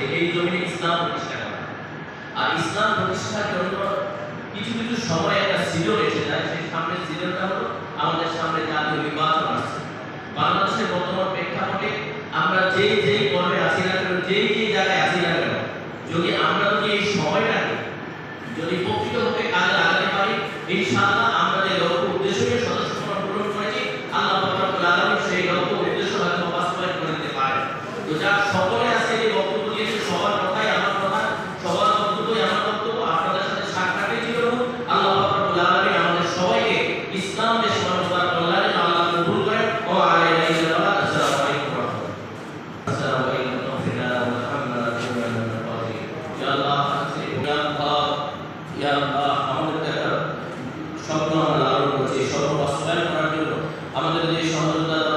করেছে এই জমিনে ইসলাম প্রতিষ্ঠা করা। আর ইসলাম প্রতিষ্ঠার জন্য কিছু কিছু সময় একটা সিজন এসে যায়, সেই সামনে সিজনটা হলো আমাদের সামনে জাতীয় নির্বাচন আসছে। বাংলাদেশের বর্তমান প্রেক্ষাপটে আমরা যে যেই পর্বে আসি না কেন, যেই যেই জায়গায় আসি না কেন, যদি আমরা যদি এই সময়টাকে যদি প্রকৃত হতে কাজে লাগাতে পারি এই ইনশাআল্লাহ আমরা যে লক্ষ্য উদ্দেশ্য নিয়ে সদস্য পূরণ করেছি, আল্লাহ সেই লক্ষ্য উদ্দেশ্য হয়তো বাস্তবায়ন করে দিতে পারে তো যার সকল وسلم